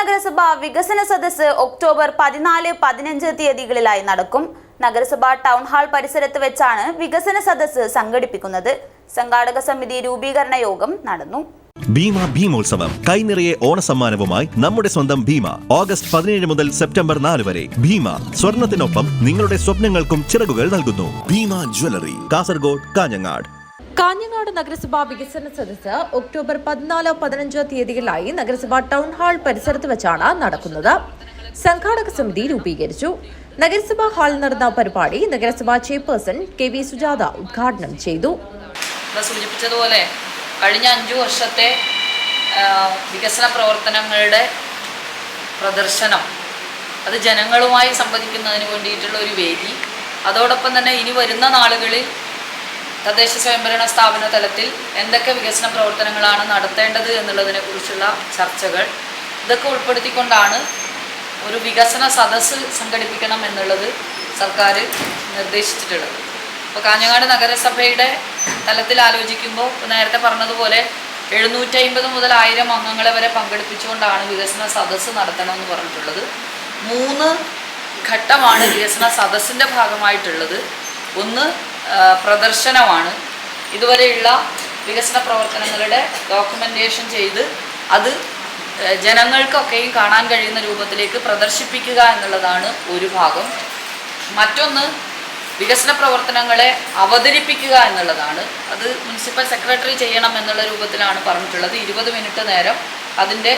നഗരസഭ വികസന സദസ്സ് ഒക്ടോബർ പതിനാല് പതിനഞ്ച് തീയതികളിലായി നടക്കും. നഗരസഭ ടൗൺ ഹാൾ പരിസരത്ത് വെച്ചാണ് വികസന സദസ്സ് സംഘടിപ്പിക്കുന്നത്. സംഘാടക സമിതി രൂപീകരണ യോഗം നടന്നു. ഭീമ ഭീമോത്സവം കൈനിറയെ ഓണസമ്മാനവുമായി നമ്മുടെ സ്വന്തം ഭീമ. ഓഗസ്റ്റ് പതിനേഴ് മുതൽ സെപ്റ്റംബർ നാല് വരെ ഭീമ സ്വർണത്തിനൊപ്പം നിങ്ങളുടെ സ്വപ്നങ്ങൾക്കും ചിറകുകൾ നൽകുന്നു. ഭീമ ജ്വല്ലറി. കാസർഗോഡ് കാഞ്ഞങ്ങാട്. കാഞ്ഞങ്ങാട് നഗരസഭാ വികസന സദസ്സ് ഒക്ടോബർ പതിനാല് പതിനഞ്ച് തീയതികളിലായി നഗരസഭാ ടൗൺ ഹാൾ പരിസരത്ത് വെച്ചാണ് നടക്കുന്നത്. സംഘാടക സമിതി രൂപീകരിച്ചു. നഗരസഭാ ഹാളിൽ നടന്ന പരിപാടി നഗരസഭാ ചെയർപേഴ്സൺ കെ വി സുജാത ഉദ്ഘാടനം ചെയ്തു. സൂചിപ്പിച്ചതുപോലെ കഴിഞ്ഞ അഞ്ചു വർഷത്തെ വികസന പ്രവർത്തനങ്ങളുടെ പ്രദർശനം അത് ജനങ്ങളുമായി സംവദിക്കുന്നതിന് വേണ്ടിയിട്ടുള്ള ഒരു വേദി. അതോടൊപ്പം തന്നെ ഇനി വരുന്ന നാളുകളിൽ തദ്ദേശ സ്വയംഭരണ സ്ഥാപന തലത്തിൽ എന്തൊക്കെ വികസന പ്രവർത്തനങ്ങളാണ് നടത്തേണ്ടത് എന്നുള്ളതിനെ കുറിച്ചുള്ള ചർച്ചകൾ. ഇതൊക്കെ ഉൾപ്പെടുത്തിക്കൊണ്ടാണ് ഒരു വികസന സദസ്സ് സംഘടിപ്പിക്കണം എന്നുള്ളത് സർക്കാർ നിർദ്ദേശിച്ചിട്ടുള്ളത്. ഇപ്പോൾ കാഞ്ഞങ്ങാട് നഗരസഭയുടെ തലത്തിൽ ആലോചിക്കുമ്പോൾ നേരത്തെ പറഞ്ഞതുപോലെ എഴുന്നൂറ്റി അമ്പത് മുതൽ ആയിരം അംഗങ്ങളെ വരെ പങ്കെടുപ്പിച്ചുകൊണ്ടാണ് വികസന സദസ്സ് നടത്തണമെന്ന് പറഞ്ഞിട്ടുള്ളത്. മൂന്ന് ഘട്ടമാണ് വികസന സദസ്സിന്റെ ഭാഗമായിട്ടുള്ളത്. ഒന്ന് പ്രദർശനമാണ്. ഇതുവരെയുള്ള വികസന പ്രവർത്തനങ്ങളുടെ ഡോക്യുമെന്റേഷൻ ചെയ്ത് അത് ജനങ്ങൾക്കൊക്കെയും കാണാൻ കഴിയുന്ന രൂപത്തിലേക്ക് പ്രദർശിപ്പിക്കുക എന്നുള്ളതാണ് ഒരു ഭാഗം. മറ്റൊന്ന് വികസന പ്രവർത്തനങ്ങളെ അവതരിപ്പിക്കുക എന്നുള്ളതാണ്. അത് മുനിസിപ്പൽ സെക്രട്ടറി ചെയ്യണം എന്നുള്ള രൂപത്തിലാണ് പറഞ്ഞിട്ടുള്ളത്. ഇരുപത് മിനിറ്റ് നേരം അതിന്റെ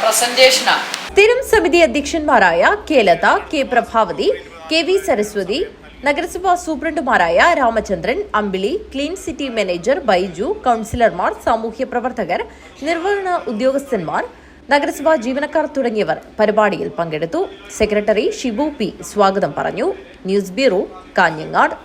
പ്രസന്റേഷനാണ് സ്ഥിരം സമിതി അധ്യക്ഷന്മാരായ K Latha K Prabhavathi K V Saraswathi നഗരസഭാ സൂപ്രണ്ടുമാരായ Ramachandran Ambili clean city manager Baiju കൗൺസിലർമാർ സാമൂഹ്യ പ്രവർത്തകർ നിർവഹണ ഉദ്യോഗസ്ഥന്മാർ നഗരസഭാ ജീവനക്കാർ തുടങ്ങിയവർ പരിപാടിയിൽ പങ്കെടുത്തു. Secretary Shibu P. സ്വാഗതം പറഞ്ഞു. News bureau Kanhangad.